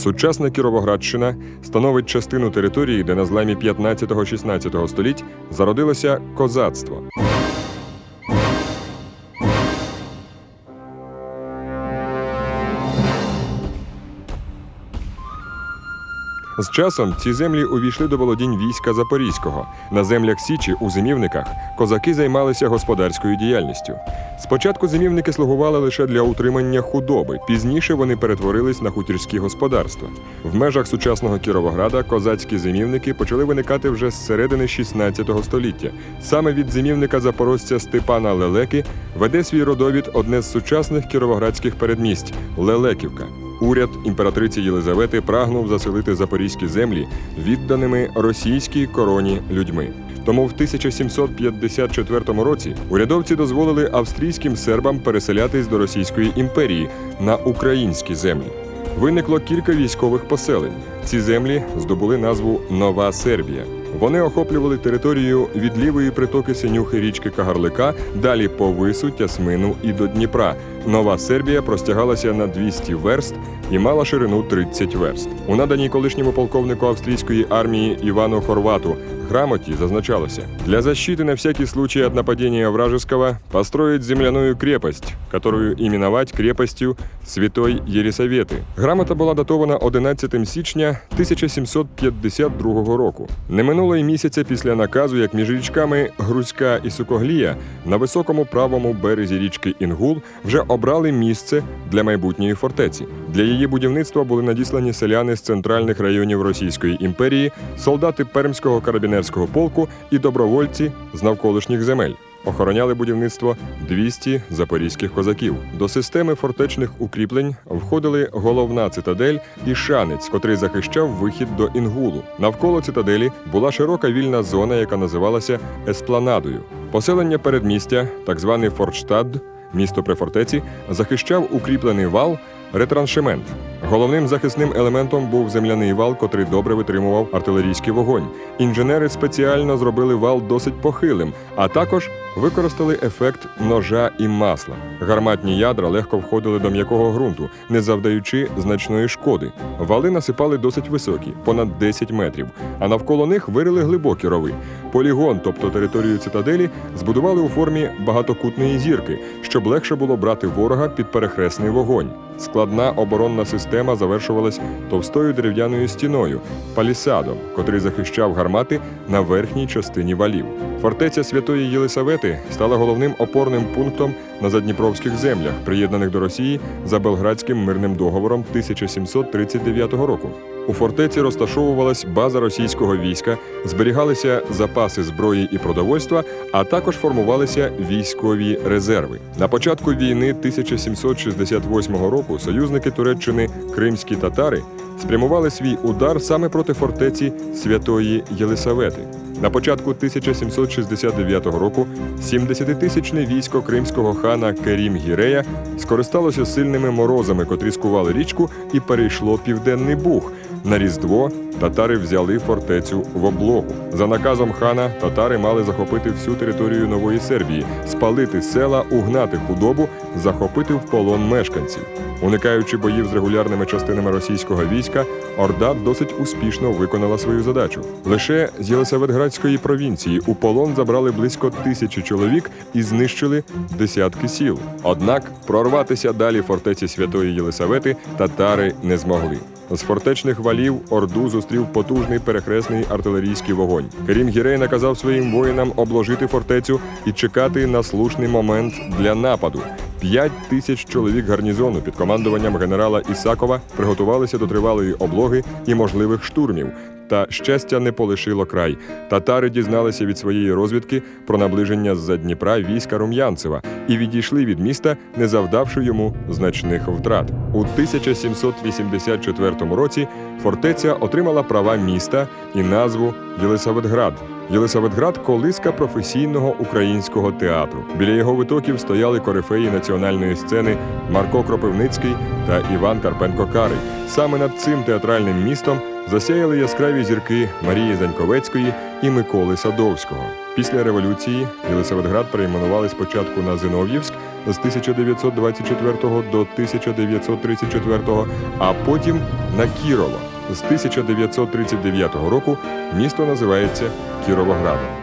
Сучасна Кіровоградщина становить частину території, де на зламі 15-16 століть зародилося козацтво. З часом ці землі увійшли до володінь війська Запорізького. На землях Січі у зимівниках козаки займалися господарською діяльністю. Спочатку зимівники слугували лише для утримання худоби, пізніше вони перетворились на хутірські господарства. В межах сучасного Кіровограда козацькі зимівники почали виникати вже з середини 16 століття. Саме від зимівника запорожця Степана Лелеки веде свій родовід одне з сучасних кіровоградських передмість Лелеківка. Уряд імператриці Єлизавети прагнув заселити запорізькі землі відданими російській короні людьми. Тому в 1754 році урядовці дозволили австрійським сербам переселятись до Російської імперії на українські землі. Виникло кілька військових поселень. Ці землі здобули назву Нова Сербія. Вони охоплювали територію від лівої притоки синюхи річки Кагарлика, далі по Вису, Тясмину і до Дніпра. Нова Сербія простягалася на 200 верст і мала ширину 30 верст. У наданій колишньому полковнику австрійської армії Івану Хорвату грамоті зазначалося для защиты на всякий случай от нападения вражеского построить земляную крепость, которую именовать крепостью Святой Єлісавети. Грамота була датована 11 січня 1752 року. Не минуло й місяця після наказу, як між річками Грузька і Сукоглія на високому правому березі річки Інгул вже обрали місце для майбутньої фортеці. Для її будівництва були надіслані селяни з центральних районів Російської імперії, солдати Пермського карабінерського полку і добровольці з навколишніх земель. Охороняли будівництво 200 запорізьких козаків. До системи фортечних укріплень входили головна цитадель і шанець, котрий захищав вихід до Інгулу. Навколо цитаделі була широка вільна зона, яка називалася Еспланадою. Поселення передмістя, так званий Фортштад, місто при фортеці, захищав укріплений вал ретраншемент. Головним захисним елементом був земляний вал, котрий добре витримував артилерійський вогонь. Інженери спеціально зробили вал досить похилим, а також використали ефект ножа і масла. Гарматні ядра легко входили до м'якого ґрунту, не завдаючи значної шкоди. Вали насипали досить високі, понад 10 метрів, а навколо них вирили глибокі рови. Полігон, тобто територію цитаделі, збудували у формі багатокутної зірки, щоб легше було брати ворога під перехресний вогонь. Складна оборонна система завершувалась товстою дерев'яною стіною, палісадом, котрий захищав гармати на верхній частині валів. Фортеця Святої Єлисавети стала головним опорним пунктом на задніпровських землях, приєднаних до Росії за Белградським мирним договором 1739 року. У фортеці розташовувалась база російського війська, зберігалися запаси зброї і продовольства, а також формувалися військові резерви. На початку війни 1768 року союзники Туреччини кримські татари спрямували свій удар саме проти фортеці Святої Єлисавети. На початку 1769 року 70-тисячне військо кримського хана Керім Гірея скористалося сильними морозами, котрі скували річку, і перейшло південний Буг. На Різдво татари взяли фортецю в облогу. За наказом хана татари мали захопити всю територію Нової Сербії, спалити села, угнати худобу, захопити в полон мешканців. Уникаючи боїв з регулярними частинами російського війська, Орда досить успішно виконала свою задачу. Лише з Єлисаветградської провінції у полон забрали близько тисячі чоловік і знищили десятки сіл. Однак прорватися далі фортеці Святої Єлисавети татари не змогли. З фортечних валів Орду зустрів потужний перехресний артилерійський вогонь. Керім Гірей наказав своїм воїнам обложити фортецю і чекати на слушний момент для нападу. П'ять тисяч чоловік гарнізону під командуванням генерала Ісакова приготувалися до тривалої облоги і можливих штурмів. Та щастя не полишило край. Татари дізналися від своєї розвідки про наближення з-за Дніпра війська Рум'янцева і відійшли від міста, не завдавши йому значних втрат. У 1784 році фортеця отримала права міста і назву Єлисаветград. Єлисаветград колиска професійного українського театру. Біля його витоків стояли корифеї національної сцени Марко Кропивницький та Іван Карпенко Карий. Саме над цим театральним містом засяяли яскраві зірки Марії Заньковецької і Миколи Садовського. Після революції Єлисаветград перейменували спочатку на Зинов'ївськ з 1924 до 1934, а потім на Кірово. З 1939 року місто називається Кіровоградом.